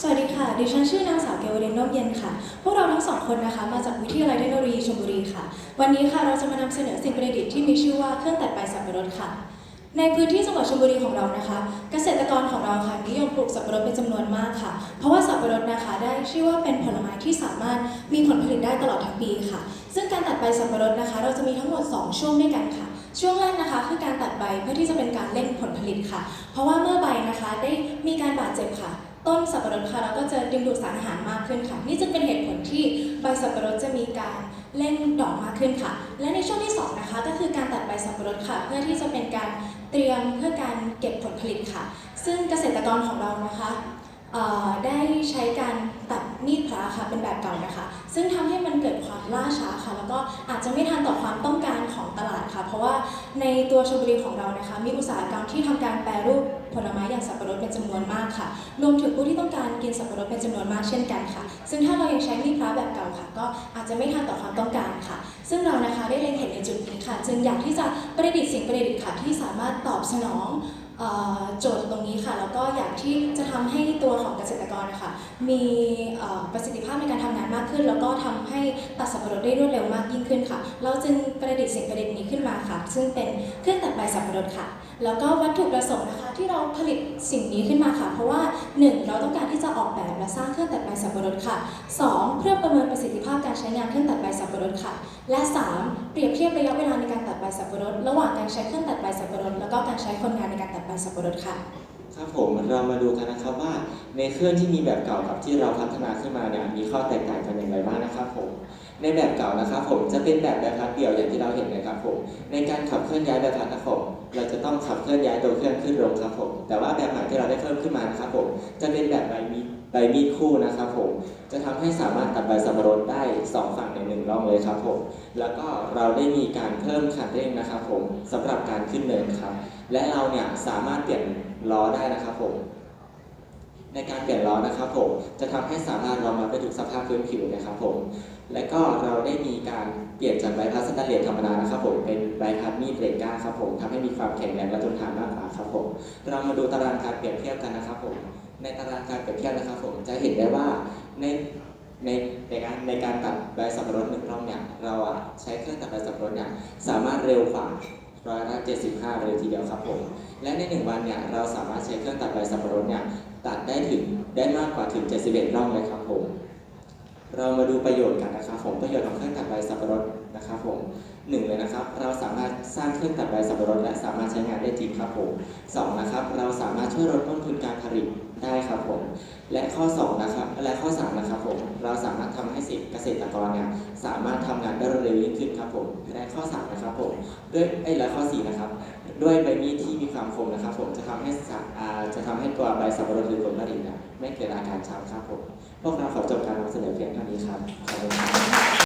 สวัสดีค่ะ ดิฉันชื่อนางสาวเกวเรนน่มเย็นค่ะ พวกเราทั้งสองคนนะคะ มาจากวิทยาลัยเทคโนโลยีชลบุรีค่ะ วันนี้ค่ะเราจะมานำเสนอสิ่งประดิษฐ์ที่มีชื่อว่าเครื่องตัดใบสับปะรดค่ะ ในพื้นที่จังหวัดชลบุรีของเรานะคะ เกษตรกรของเราค่ะนิยมปลูกสับปะรดเป็นจำนวนมากค่ะ เพราะว่าสับปะรดนะคะ ได้ชื่อว่าเป็นผลไม้ที่สามารถมีผลผลิตได้ตลอดทั้งปีค่ะ ซึ่งการตัดใบสับปะรดนะคะ เราจะมีทั้งหมด 2 ช่วงด้วยกันค่ะช่วงแรกนะคะคือการตัดใบเพื่อที่จะเป็นการเร่งผลผลิตค่ะ เพราะว่าเมื่อใบนะคะได้มีการบาดเจ็บค่ะ ต้นสับปะรดค่ะเราก็จะดึงดูดสารอาหารมากขึ้นค่ะ นี่จึงเป็นเหตุผลที่ใบสับปะรดจะมีการเล่นดอกมากขึ้นค่ะ และในช่วงที่สองนะคะก็คือการตัดใบสับปะรดค่ะ เพื่อที่จะเป็นการเตรียมเพื่อการเก็บผลผลิตค่ะ ซึ่งเกษตรกรของเรานะคะได้ใช้การตัดมีดพระค่ะเป็นแบบเก่านะคะ ซึ่งทำให้มันเกิดความ ล่าช้าค่ะ แล้วก็อาจจะไม่ทันต่อความต้องการของตลาดค่ะ เพราะว่าในตัวชลบุรีของเรานะคะ มีอุตสาหกรรมที่ทำการแปรรูปผลไม้อย่างสับปะรดเป็นจำนวนมากค่ะ รวมถึงผู้ที่ต้องการกินสับปะรดเป็นจำนวนมากเช่นกันค่ะ ซึ่งถ้าเรายังใช้มีดพระแบบเก่าค่ะ ก็อาจจะไม่ทันต่อความต้องการค่ะ ซึ่งเรานะคะได้เล็งเห็นในจุดนี้ค่ะ จึงอยากที่จะประดิษฐ์สิ่งประดิษฐ์ค่ะที่สามารถตอบสนองโจทย์ตรงนี้ค่ะ แล้วก็อยากที่จะทำให้ตัวของเกษตร นะคะมีประสิทธิภาพในการทำงานมากขึ้น แล้วก็ทำให้ตัดสับปะรดได้รวดเร็วมากยิ่งขึ้นค่ะ เราจึงประดิษฐ์สิ่งประดิษฐ์นี้ขึ้นมาค่ะ ซึ่งเป็นเครื่องตัดใบสับปะรดค่ะ แล้วก็วัตถุประสงค์นะคะที่เราผลิตสิ่งนี้ขึ้นมาค่ะ เพราะว่า 1. เราต้องการที่จะออกแบบและสร้างเครื่องตัดใบสับปะรดค่ะ 2. เพื่อประเมินประสิทธิภาพการใช้งานเครื่องตัดใบสับปะรดค่ะ และ 3. เปรียบเทียบระยะเวลาในการตัดใบสับปะรด ระหว่างการใช้เครื่องตัดใบสับปะรด แล้วก็การใช้คนงานในการตัดใบสับปะรดค่ะ ครับผมเรามาดูกันนะครับว่าในเครื่องที่มีแบบเก่ากับที่เราพัฒนาขึ้นมาเนี่ยมีข้อแตกต่างกันอย่างไรบ้างนะครับผมในแบบเก่านะครับผมจะเป็นแบบใบพัดเดี่ยวอย่างที่เราเห็นนะครับผมในการขับเคลื่อนย้ายใบพัดนะครับผมเราจะต้องขับเคลื่อนย้ายตัวเครื่องขึ้นลงครับผมแต่ว่าแบบใหม่ที่เราได้เพิ่มขึ้นมานะครับผมจะเป็นแบบใบมี บมีดคู่นะครับผม จะทำให้สามารถตัดใบสับปะรดได้สองฝั่งในหนึ่งร่องเลยครับผม แล้วก็เราได้มีการเพิ่มคันเร่งนะครับผมสำหรับการขึ้นเนินครับ และเราเนี่ยสามารถเปลี่ยนล้อได้นะครับผม ในการเปลี่ยนล้อนะครับผมจะทำให้สามารถรองรับได้ทุกสภาพพื้นผิวนะครับผมและก็เราได้มีการเปลี่ยนจากใบพัดสแตนเลสธรรมดานะครับผมเป็นใบพัดมีดเหล็กก้านครับผมทำให้มีความแข็งแรงและทนทานมากกว่าครับผมเรามาดูตารางการเปรียบเทียบกันนะครับผมในตารางการเปรียบเทียบนะครับผมจะเห็นได้ว่าในในในการในการตัดใบสับปะรดหนึ่งร่องเนี่ยเราอะใช้เครื่องตัดใบสับปะรดเนี่ยสามารถเร็วกว่า ร้อยละ75 เลยทีเดียวครับผม และในหนึ่งวันเนี่ยเราสามารถใช้เครื่องตัดใบสับปะรดเนี่ยตัดได้ถึงได้มากกว่าถึง 71ร่องเลยครับผม เรามาดูประโยชน์กันนะครับผมประโยชน์ของเครื่องตัดใบสับปะรดนะครับผมหนึ่งเลยนะครับ เราสามารถสร้างเครื่องตัดใบสับปะรดและสามารถใช้งานได้จริงครับผมสองนะครับ เราสามารถช่วยลดต้นทุนการผลิต ได้ครับผม และข้อสองนะครับและข้อสามนะครับผมเราสามารถทำให้สิเกษตรกรเนี่ยสามารถทำงานได้เร็วยิ่งขึ้นครับผมและข้อสามนะครับผมด้วยไอ้และข้อสี่นะครับด้วยใบมีดที่มีความคมนะครับ ผมจะทำให้สะอ่าจะทำให้ตัวใบสับปะรดหรือผลผลิตเนี่ยไม่เกิดอาการช้ำครับผมพวกเราขอจบการนำเสนอเพียงเท่านี้ครับขอบคุณครับ